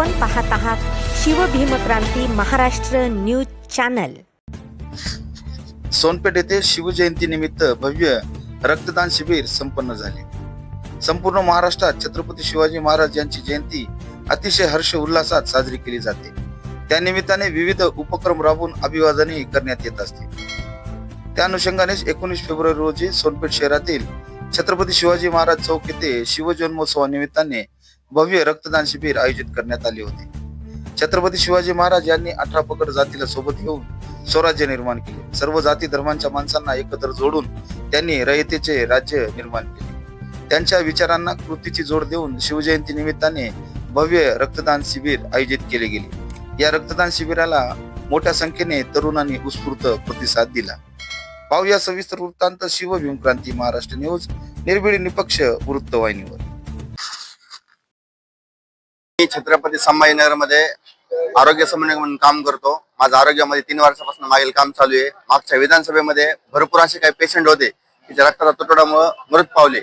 आपण पाहत आहात शिवभीमक्रांती महाराष्ट्र न्यूज चॅनल. सोनपेठ येथे शिवजयंती निमित्त भव्य रक्तदान शिबिर संपन्न झाले. संपूर्ण महाराष्ट्रात छत्रपती शिवाजी महाराज यांची जयंती अतिशय हर्ष उल्हासात साजरी केली जाते. त्या निमित्ताने विविध उपक्रम राबवून अभिवादनही करण्यात येत असते. त्या अनुषंगानेच एकोणीस फेब्रुवारी रोजी सोनपेठ शहरातील छत्रपती शिवाजी महाराज चौक येथे शिवजन्मोत्सवानिमित्ताने भव्य रक्तदान शिबिर आयोजित करण्यात आले होते. छत्रपती शिवाजी महाराज यांनी अठरा पकड जातीला सोबत घेऊन स्वराज्य निर्माण केले. सर्व जाती धर्मांच्या माणसांना एकत्र जोडून त्यांनी रयतेचे राज्य निर्माण केले. त्यांच्या विचारांना कृतीची जोड देऊन शिवजयंती निमित्ताने भव्य रक्तदान शिबिर आयोजित केले गेले. या रक्तदान शिबिराला मोठ्या संख्येने तरुणांनी उत्स्फूर्त प्रतिसाद दिला. पाहूया सविस्तर वृत्तांत शिव क्रांती महाराष्ट्र न्यूज निर्भीड निपक्ष वृत्तवाहिनीवर. मी छत्रपती संभाजीनगरमध्ये आरोग्य समन्वय म्हणून काम करतो. माझं आरोग्यामध्ये तीन वर्षापासून मागील काम चालू आहे. मागच्या विधानसभेमध्ये भरपूर असे काही पेशंट होते की जे रक्ताच्या तुटवड्यामुळे मृत पावले.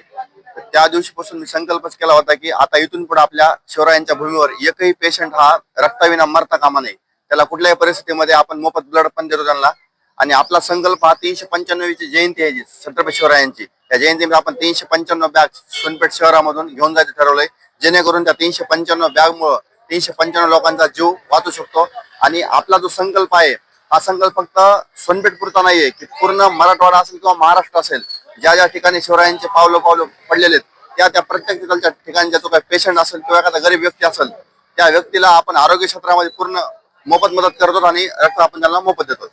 त्या दिवशीपासून मी संकल्पच केला होता की आता इथून पुढे आपल्या शिवरायांच्या भूमीवर एकही पेशंट हा रक्ताविना मरता कामा नये. त्याला कुठल्याही परिस्थितीमध्ये आपण मोफत ब्लड पण देतो त्यांना. आणि आपला संकल्प हा तीनशे पंच्याण्णवची जयंती आहे जी छत्रपती शिवरायांची. त्या जयंतीमध्ये आपण तीनशे पंच्याण्णव बॅग सोनपेठ शहरामधून घेऊन जायचं ठरवलंय. जेणेकरून त्या तीनशे पंच्याण्णव बॅगमुळं तीनशे पंच्याण्णव लोकांचा जीव वाचू शकतो. आणि आपला जो संकल्प आहे हा संकल्प फक्त सोनपेठ पुरता नाहीये की पूर्ण मराठवाडा असेल किंवा महाराष्ट्र असेल ज्या ज्या ठिकाणी शिवरायांचे पावलं पावलं पडलेले आहेत त्या त्या प्रत्येक तिथलच्या ठिकाणच्या जो काही पेशंट असेल किंवा एखादा गरीब व्यक्ती असेल त्या व्यक्तीला आपण आरोग्य क्षेत्रामध्ये पूर्ण मोफत मदत करतो आणि रक्त आपण त्यांना मोफत देतो.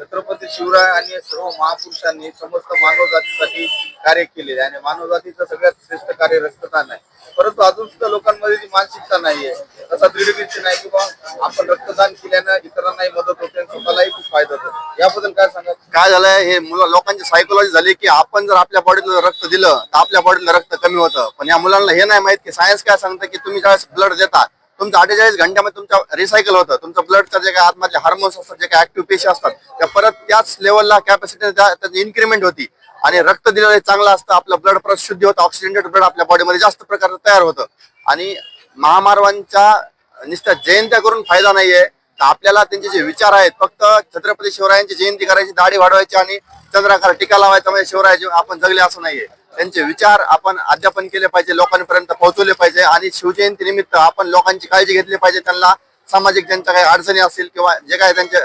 छत्रपती शिवराय आणि सर्व महापुरुषांनी समस्त मानव जातीसाठी कार्य केलेले आणि मानव जातीचं सगळ्यात श्रेष्ठ कार्य रक्तदान आहे. परंतु अजून सुद्धा लोकांमध्ये ती मानसिकता नाहीये. तसा दृढनिश्चय नाही की बा आपण रक्तदान केल्यानं इतरांनाही मदत होते आणि स्वतःलाही खूप फायदा होतो. याबद्दल काय सांगा काय झालंय? हे मुलं लोकांची सायकोलॉजी झाली की आपण जर आपल्या बॉडीतलं रक्त दिलं तर आपल्या बॉडीतलं रक्त कमी होतं. पण या मुलांना हे नाही माहीत की सायन्स काय सांगतं की तुम्ही ज्यावेळेस ब्लड देतात तुमचं अठ्ठेचाळीस घंट्यामध्ये तुमच्या रिसायकल होतं. तुमचं ब्लडचं जे काय आतमध्ये हार्मोन्स असतात जे काय ऍक्टिव्ह पेशी असतात त्या परत त्याच लेवलला कॅपॅसिटी त्याची इन्क्रीमेंट होती. आणि रक्त दिलेलं चांगलं असतं. आपलं ब्लड परत शुद्ध होतं. ऑक्सिडेंटेड ब्लड आपल्या बॉडीमध्ये जास्त प्रकारचं तयार होतं. आणि महामार्वांच्या निष्ठा जयंत्या करून फायदा नाहीये. तर आपल्याला त्यांचे जे विचार आहेत फक्त छत्रपती शिवरायांची जयंती करायची दाढी वाढवायची आणि चंद्राकार टीका लावायचा म्हणजे शिवराय आपण जगले असं नाहीये. त्यांचे विचार आपण अध्यापन केले पाहिजे लोकांपर्यंत पोहोचवले पाहिजे आणि शिवजयंती निमित्त आपण लोकांची काळजी घेतली पाहिजे. त्यांना सामाजिक ज्यांच्या काही अडचणी असतील किंवा जे काही त्यांचे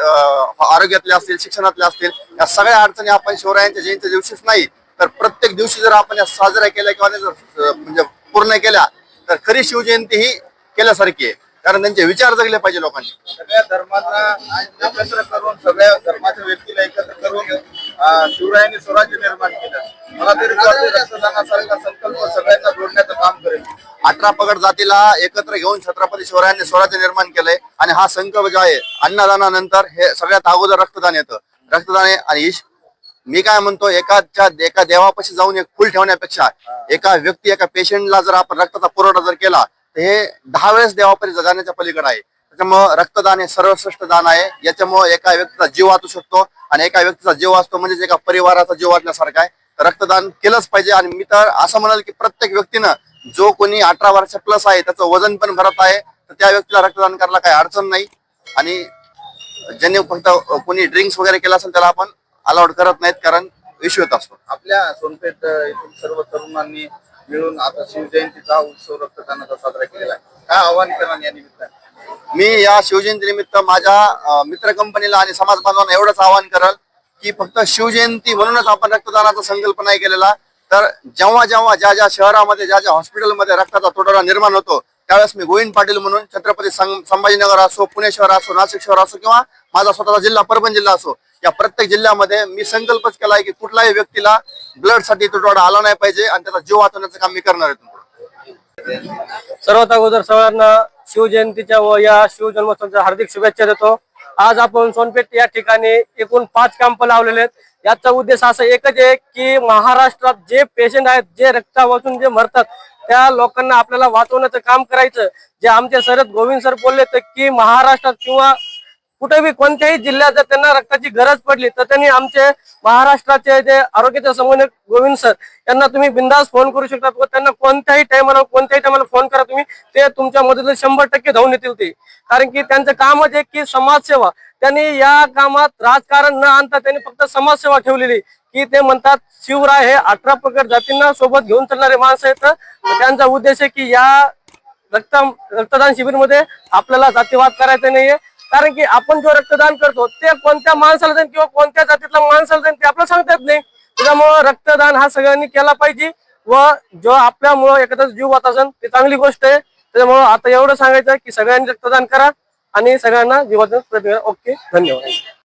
आरोग्यातल्या असतील शिक्षणातल्या असतील या सगळ्या अडचणी आपण शिवरायांच्या जयंती दिवशीच नाही तर प्रत्येक दिवशी जर आपण या साजऱ्या केल्या किंवा म्हणजे पूर्ण केल्या तर खरी शिवजयंती ही केल्यासारखी आहे. कारण त्यांचे विचार जगले पाहिजे लोकांनी सगळ्या धर्मांना एकत्र करून सगळ्या धर्माच्या व्यक्तीला एकत्र करून शिवरायांनी स्वराज्य निर्माण केलं. मला तरी वाटतं संकल्प सगळ्यांना जोडण्याचं काम करेल. अठरा पगड जातीला एकत्र घेऊन छत्रपती शिवरायांनी स्वराज्य निर्माण केलंय आणि हा संकल्प जो आहे अन्नदानानंतर हे सगळ्यात अगोदर रक्तदान येतं. रक्तदान आहे आणि ईश- मी काय म्हणतो एकाच्या एका देवापाशी जाऊन एक फुल ठेवण्यापेक्षा एका व्यक्ती एका पेशंटला जर आपण रक्ताचा पुरवठा जर केला तर हे दहा वेळेस देवापर्यंत जाण्याच्या पलीकडे आहे. त्याच्यामुळं रक्तदान हे सर्वश्रेष्ठ दान आहे. याच्यामुळे एका व्यक्तीचा जीव वाचू शकतो आणि एका व्यक्तीचा जीव वाचतो म्हणजे एका परिवाराचा जीव वाचण्यासारखा आहे. तर रक्तदान केलंच पाहिजे. आणि मी तर असं म्हणाल की प्रत्येक व्यक्तीनं जो कोणी अठरा वर्ष प्लस आहे त्याचं वजन पण भरत आहे तर त्या व्यक्तीला रक्तदान करायला काही अडचण नाही. आणि ज्यांनी फक्त कोणी ड्रिंक्स वगैरे केला असेल त्याला आपण अलाउड करत नाहीत कारण इश्यू येत असतो. आपल्या सोनपेठ येथील सर्व तरुणांनी मिळून आता शिवजयंतीचा उत्सव रक्तदानाचा साजरा केलेला आहे. काय आव्हान करणार या निमित्ताने? मी या शिवजयंती निमित्त माझ्या मित्र कंपनीला आणि समाज बांधवांना एवढंच आवाहन करल की फक्त शिवजयंती म्हणूनच आपण रक्तदानाचा संकल्प नाही केलेला. तर जेव्हा जेव्हा ज्या ज्या शहरामध्ये ज्या ज्या हॉस्पिटलमध्ये रक्ताचा तुटवडा निर्माण होतो त्यावेळेस मी गोविंद पाटील म्हणून छत्रपती सं- संभाजीनगर असो पुणे शहर असो नाशिक शहर असो किंवा माझा स्वतःचा जिल्हा परभणी जिल्हा असो या प्रत्येक जिल्ह्यामध्ये मी संकल्पच केला आहे की कुठल्याही व्यक्तीला ब्लडसाठी तुटवडा आला नाही पाहिजे आणि त्याचा जीव वाचवण्याचं काम मी करणार आहे सर्वात अगोदर सर्वांना शिवजयंतीच्या व या शिवजन्मोत्सवाच्या हार्दिक शुभेच्छा देतो. आज आपण सोनपेठ या ठिकाणी एकूण पाच कॅम्प लावलेले आहेत. याचा उद्देश असा एकच आहे की महाराष्ट्रात जे पेशंट आहेत जे रक्ता वाचून जे मरतात त्या लोकांना आपल्याला वाचवण्याचं काम करायचं. जे आमचे सरत गोविंद सर बोलले तर की महाराष्ट्रात किंवा कुठे बी कोणत्याही जिल्ह्यात जर त्यांना रक्ताची गरज पडली तर त्यांनी आमचे महाराष्ट्राचे जे आरोग्याचे समन्वयक गोविंद सर यांना तुम्ही बिंदास फोन करू शकता. त्यांना कोणत्याही टायमाला कोणत्याही टायमाला फोन करा तुम्ही. ते तुमच्या मदतीला शंभर टक्के धावून येतील ते. कारण की त्यांचं कामच एक की समाजसेवा त्यांनी या कामात राजकारण न आणता त्यांनी फक्त समाजसेवा ठेवलेली. की ते म्हणतात शिवराय हे अठरा प्रकट जातींना सोबत घेऊन चालणारे माणसं आहेत. त्यांचा उद्देश आहे की या रक्त रक्तदान शिबिरमध्ये आपल्याला जातीवाद करायचा नाहीये. कारण की आपण जो रक्तदान करतो ते कोणत्या माणसाला जाईल किंवा कोणत्या जातीतल्या माणसाला देईन ते आपल्याला सांगता येत नाही. त्याच्यामुळं रक्तदान हा सगळ्यांनी केला पाहिजे व जो आपल्यामुळं एखादा जीव वाच असेल ते चांगली गोष्ट आहे. त्याच्यामुळं आता एवढं सांगायचं की सगळ्यांनी रक्तदान करा आणि सगळ्यांना जीवाचा प्रतिक्रिया ओके धन्यवाद.